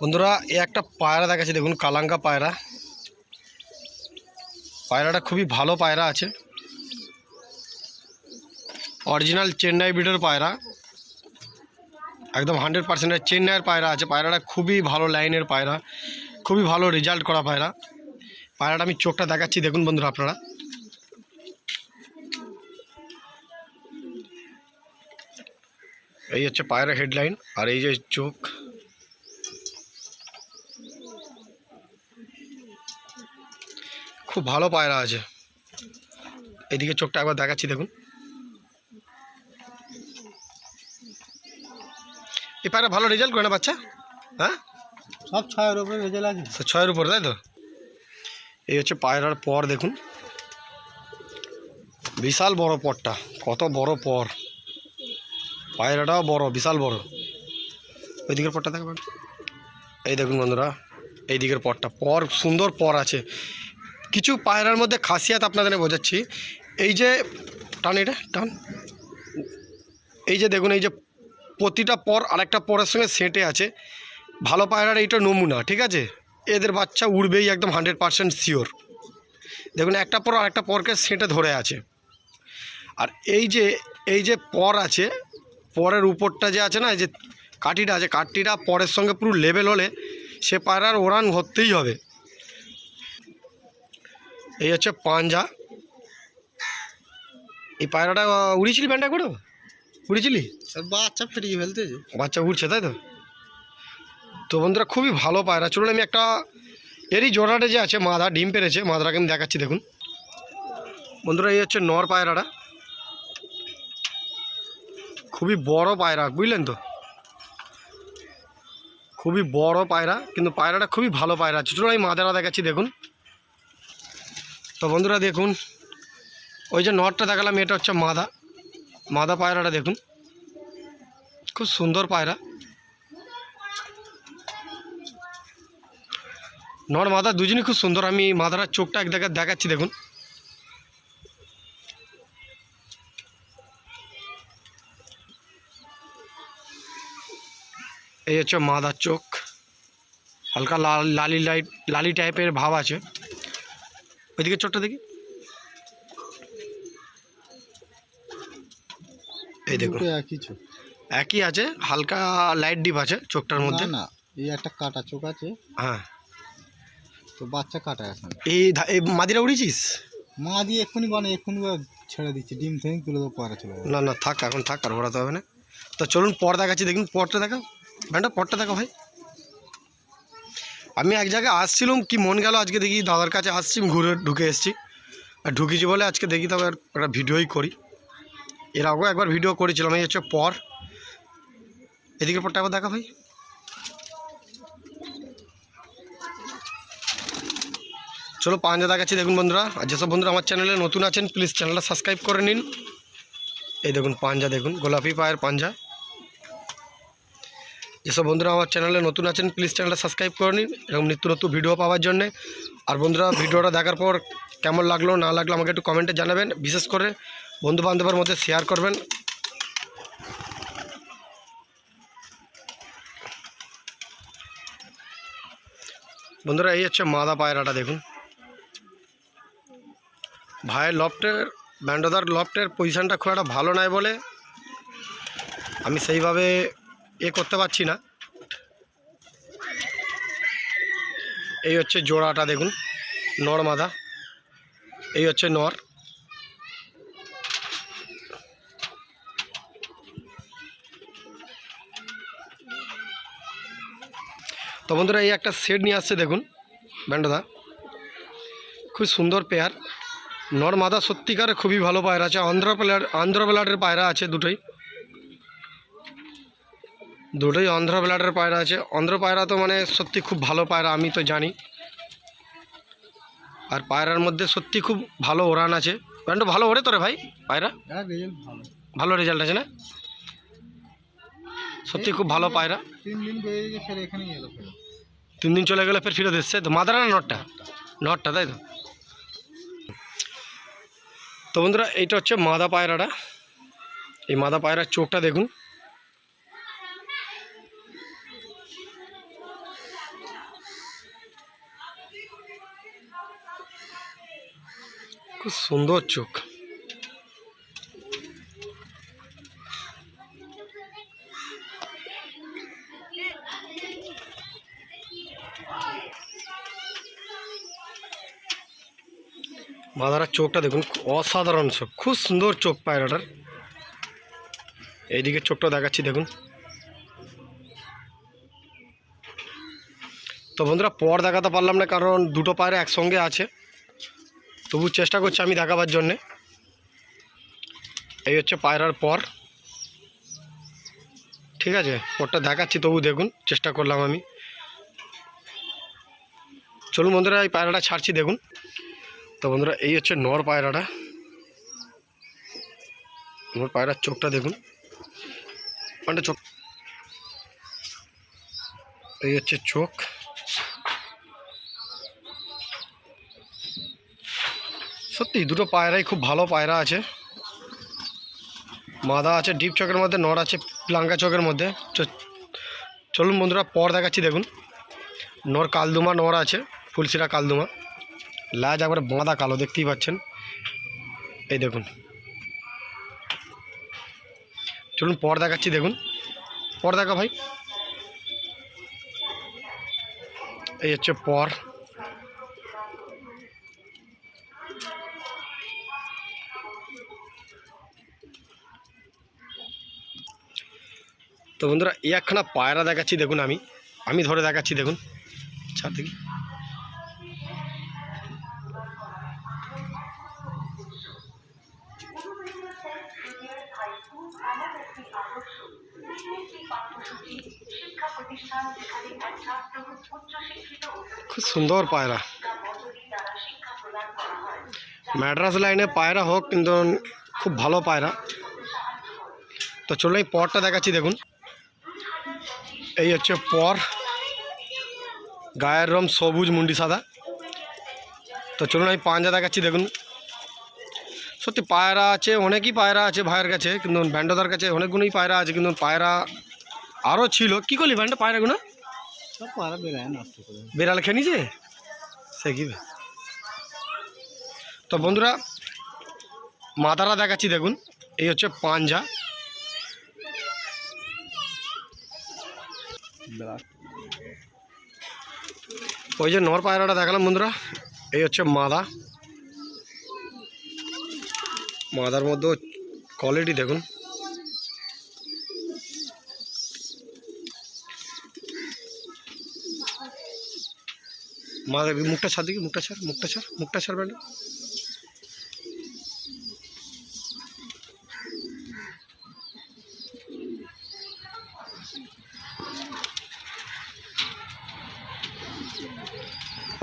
বন্ধুরা, এ একটা পায়রা দেখাচ্ছি, দেখুন কালাঙ্কা পায়রা। পায়রাটা খুবই ভালো পায়রা আছে। অরিজিনাল চেন্নাই বিডের পায়রা। একদম হান্ড্রেড পার্সেন্টের চেন্নাইয়ের পায়রা আছে। পায়রাটা খুবই ভালো লাইনের পায়রা, খুবই ভালো রেজাল্ট করা পায়রা। পায়রাটা আমি চোখটা দেখাচ্ছি, দেখুন বন্ধুরা আপনারা। এই হচ্ছে পায়রা হেডলাইন, আর এই যে চোখ। খুব ভালো পায়রা আছে। এদিকে চোখটা একবার দেখাচ্ছি দেখুন। এই পায়রা ভালো রেজাল্ট করে না বাচ্চা? হ্যাঁ? সব ছয়ের উপরে রেজাল্ট আছে। ছয়ের উপর তাই তো? এই হচ্ছে পায়রার পর দেখুন। বিশাল বড় পরটা কত বড় পর। পায়রাটাও বড় বিশাল বড়। ওই দিকের পরটা দেখবেন। এই দেখুন বন্ধুরা এই দিকের পরটা পর সুন্দর পর আছে। কিছু পায়রার মধ্যে খাসিয়াত আপনাদের বোঝাচ্ছি। এই যে, টান এটা, টান। এই যে দেখুন, এই যে প্রতিটা পর আরেকটা পরের সঙ্গে সেঁটে আছে। ভালো পায়রার এইটা নমুনা, ঠিক আছে? এদের বাচ্চা উড়বেই একদম হান্ড্রেড পারসেন্ট শিওর। দেখুন, একটা পর আরেকটা পরকে সেঁটে ধরে আছে। আর এই যে এই যে পর আছে, পরের উপরটা যে আছে না, এই যে কাঠিটা আছে, কাঠিটা পরের সঙ্গে পুরো লেভেল হলে সে পায়রার ওড়ান হতেই হবে। এই হচ্ছে পাঞ্জা। এই পায়রাটা উড়িয়েছিলি ব্যান্ডা করে উড়িয়েছিলি বাচ্চা ফিরিয়ে ফেলতে বাচ্চা উঠছে তাই তো? তো বন্ধুরা খুবই ভালো পায়রা। চলুন আমি একটা এরই জোড়াটা যে আছে মাদা ডিম পেরেছে মাদাটাকে আমি দেখাচ্ছি দেখুন। বন্ধুরা এই হচ্ছে নর পায়রাটা। খুবই বড় পায়রা বুঝলেন তো? খুবই বড় পায়রা কিন্তু পায়রাটা খুবই ভালো পায়রা আছে। চলুন আমি মাদারা দেখাচ্ছি দেখুন। তো বন্ধুরা দেখুন, ওই যে নরটা দেখালাম, এটা হচ্ছে মাদা। মাদা পায়রাটা দেখুন, খুব সুন্দর পায়রা। নর মাদা দুজনই খুব সুন্দর, আমি মাদারার চোখটা এক দেখা দেখাচ্ছি, দেখুন। এই হচ্ছে মাদার চোখ, হালকা লাল, লালি লাইট লালি টাইপের ভাব আছে। ওইদিকে চোখটা দেখি। এই দেখুন একই চোখ। একই আছে হালকা লাইট ডিপ আছে চোখটার মধ্যে। না এই একটা কাটা চোখ আছে। হ্যাঁ। তো বাচ্চা কাটা এখন। এই মাদিরা উড়িয়েছিস? মা দিয়ে এক্ষুনি বানে এক্ষুনি ছেড়ে দিচ্ছি। ডিম থেকে তুলে দেবো পরে চলে না না থাক এখন থাক আর ওড়াতে হবে না। তো চলুন পর দেখাচ্ছি দেখুন পরটা দেখা ব্যান্ডা পরটা দেখা ভাই। আমি এক জায়গায় আসছিলাম, কি মন গেল আজকে দেখি দাদার কাছে আসছি ঘুরে ঢুকে এসেছি। আর ঢুকেছি বলে আজকে দেখি তবে একটা ভিডিওই করি। এর আগেও একবার ভিডিও করেছিলাম, এই হচ্ছে পর। এদিকে পরটা একবার দেখা ভাই। চলো পাঞ্জা দেখাচ্ছি, দেখুন বন্ধুরা। আর যেসব বন্ধুরা আমার চ্যানেলে নতুন আছেন প্লিজ চ্যানেলটা সাবস্ক্রাইব করে নিন। এই দেখুন পাঞ্জা দেখুন গোলাপি পায়ের পাঞ্জা যেসব বন্ধুরা আমার চ্যানেলে নতুন আছেন প্লিজ চ্যানেলটা সাবস্ক্রাইব করে নিন এরকম নিত্য নতুন ভিডিও পাওয়ার জন্যে। আর বন্ধুরা, ভিডিওটা দেখার পর কেমন লাগল, না লাগল আমাকে একটু কমেন্টে জানাবেন। বিশেষ করে বন্ধু বান্ধবের মধ্যে শেয়ার করবেন। বন্ধুরা, এই হচ্ছে মাদা পায়রাটা, দেখুন। ভাইয়ের লফটের ব্যান্ডোদার লফটের পজিশানটা খুব একটা ভালো নয় বলে আমি সেইভাবে এ করতে পারছি না। এই হচ্ছে জোড়াটা দেখুন, নর মাদা। এই হচ্ছে নর। তো বন্ধুরা, এই একটা সেট নিয়ে আসছে দেখুন, ব্যান্ডদা। খুব সুন্দর পেয়ার নর মাদা সত্যিকারে খুবই ভালো পায়রা আছে। অন্ধ্র প্লেয়ার অন্ধ্র প্লেয়ারের পায়রা আছে দুটোই। দুটোই অন্ধ্র প্লেয়ারের পায়রা আছে। অন্ধ্র পায়রা তো মানে সত্যি খুব ভালো পায়রা আমি তো জানি। আর পায়রার মধ্যে সত্যি খুব ভালো ওড়ান আছে। প্যান্টটা ভালো ওড়ে তো রে ভাই পায়রা? হ্যাঁ ভালো। রেজাল্ট আছে না? সত্যি খুব ভালো পায়রা। তিন দিন চলে গেলে ফের ফিরত এসছে তো মাদারা না নটটা? নটটা তাই তো? তো বন্ধুরা এইটা হচ্ছে মাদা পায়রাটা। এই মাদা পায়রার চোখটা দেখুন। খুব সুন্দর চোখ। মাদারার চোখটা দেখুন অসাধারণ চোখ, খুব সুন্দর চোখ পায়রাটার। এইদিকে চোখটা দেখাচ্ছি, দেখুন। তো বন্ধুরা, পর দেখাতে পারলাম না, কারণ দুটো পায়রা একসঙ্গে আছে। তবু চেষ্টা করছি আমি দেখাবার জন্যে। এই হচ্ছে পায়রার পর। ঠিক আছে, পরটা দেখাচ্ছি, তবু দেখুন, চেষ্টা করলাম আমি। চলুন বন্ধুরা, এই পায়রাটা ছাড়ছি, দেখুন। তো বন্ধুরা, এই হচ্ছে নর পায়রাটা। নর পায়রার চোখটা দেখুন। মানে চোখ এই হচ্ছে চোখ। সত্যি, দুটো পায়রাই খুব ভালো পায়রা আছে। মাদা আছে, ডিপ চকের মধ্যে, নর আছে প্লাঙ্কা চকের মধ্যে। চলুন বন্ধুরা, পর দেখাচ্ছি, দেখুন। নর কালদুমা, নর আছে ফুলসিরা কালদুমা। লাজ একবারে বাঁধা কালো, দেখতেই পাচ্ছেন। এই দেখুন। চলুন পর দেখাচ্ছি, দেখুন। পর দেখা ভাই। এই হচ্ছে পর। তো বন্ধুরা, এই একখানা পায়রা দেখাচ্ছি, দেখুন আমি। আমি ধরে দেখাচ্ছি, দেখুন। ছাড় দেখি। খুব সুন্দর পায়রা। ম্যাড্রাস লাইনে পায়রা হোক, কিন্তু খুব ভালো পায়রা। তো চলুন এই পরটা দেখাচ্ছি দেখুন। এই হচ্ছে পর। গায়ের রং সবুজ মুন্ডি সাদা। তো চলুন আমি পাঞ্জা দেখাচ্ছি দেখুন। সত্যি পায়রা আছে অনেকই পায়রা আছে ভাইয়ের কাছে কিন্তু ব্যান্ডদার কাছে অনেকগুলোই পায়রা আছে কিন্তু পায়রা আরও ছিল। কী করলি ব্যান্ডটা পায়রাগুলো? বেড়াল খেয়ে নিছে সে কি তো বন্ধুরা মাদারা দেখাচ্ছি দেখুন। এই হচ্ছে পাঞ্জা। ওই যে নর পায়রাটা দেখালাম বন্ধুরা, এই হচ্ছে মাদা। মাদার মধ্যে কোয়ালিটি দেখুন। মাদা, মুখটা ছাড় দিকে মুখটা ছাড় মুখটা ছাড় মুখটা ছাড় ব্যান্ড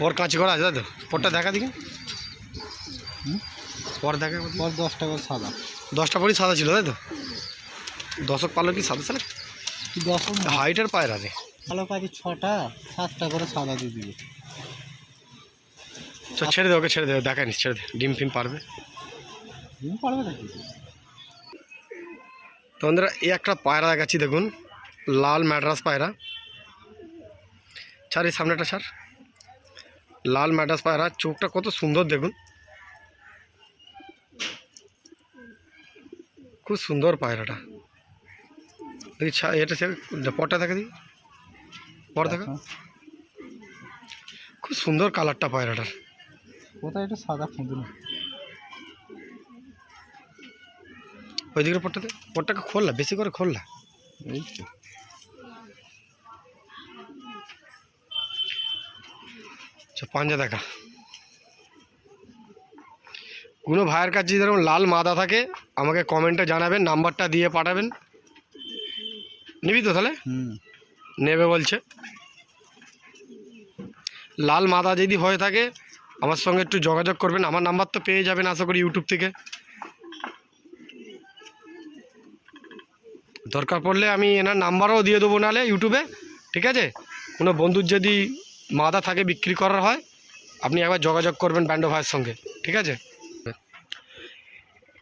পর কাঁচি করা আছে তাই তো? পরটা দেখা দিকে পর দেখা পর দশটা করে সাদা। দশটা পরই সাদা ছিল তাই তো? দশক পালো কি সাদা সালে দশক দশ হাইটের পায়রা রে ভালো কাজে ছটা সাতটা করে সাদা দিয়ে দিবি। তো ছেড়ে দে ওকে ছেড়ে দে দেখানিস ছেড়ে দে ডিম ফিম পারবে? ডিম পারবে নাকি? তো বন্ধুরা এই একটা পায়রা দেখাচ্ছি দেখুন। লাল ম্যাড্রাস পায়রা। ছাড় এই সামনেটা ছাড়। লাল ম্যাড্রাস পায়রা চোখটা কত সুন্দর দেখুন। খুব সুন্দর পায়রাটা। দেখি এটা সে পরটা দেখা দিই। পর দেখা। খুব সুন্দর কালারটা পায়রাটার। কোথায় এটা? সাদা খুঁজে না ওই দিকের পরটাতে? পরটাকে খোললা বেশি করে খোললা এই তো। পাঞ্জা দেখা। কোনো ভাইয়ের কাছে যদি এরকম লাল মাদা থাকে আমাকে কমেন্টে জানাবেন নাম্বারটা দিয়ে পাঠাবেন। নিবি তো তাহলে? হুম। নেবে বলছে। লাল মাদা যদি হয়ে থাকে আমার সঙ্গে একটু যোগাযোগ করবেন। আমার নাম্বার তো পেয়ে যাবেন আশা করি ইউটিউব থেকে। দরকার পড়লে আমি এনার নাম্বারও দিয়ে দেবো নাহলে ইউটিউবে ঠিক আছে? কোনো বন্ধুর যদি মাদা থাকে বিক্রি করার হয়, আপনি একবার যোগাযোগ করবেন ব্যান্ডো ভাইয়ের সঙ্গে, ঠিক আছে?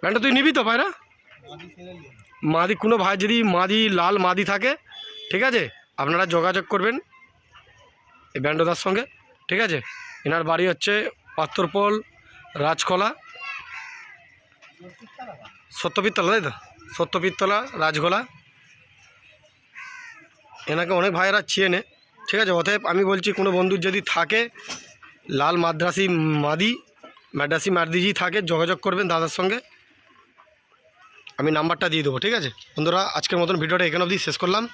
ব্যান্ডো, তুই নিবি তো ভাইরা? মাদি, কোনো ভাই যদি মাদি, লাল মাদি থাকে, ঠিক আছে? আপনারা যোগাযোগ করবেন এই ব্যান্ডোদার সঙ্গে, ঠিক আছে? এনার বাড়ি হচ্ছে পাত্তরপোল রাজকলা সত্যপিত্তলা, তাই তো? সত্যপিত্তলা রাজগোলা এনাকে অনেক ভাইয়েরা চেনে। ঠিক আছে, অতএব আমি বলছি কোনো বন্ধুর যদি থাকে, লাল মাদ্রাসি মাদি, মাদ্রাসি মার্দিজি থাকে, যোগাযোগ করবেন দাদার সঙ্গে। আমি নাম্বারটা দিয়ে দেবো, ঠিক আছে? বন্ধুরা, আজকের মতন ভিডিওটা এখানে অবধি শেষ করলাম।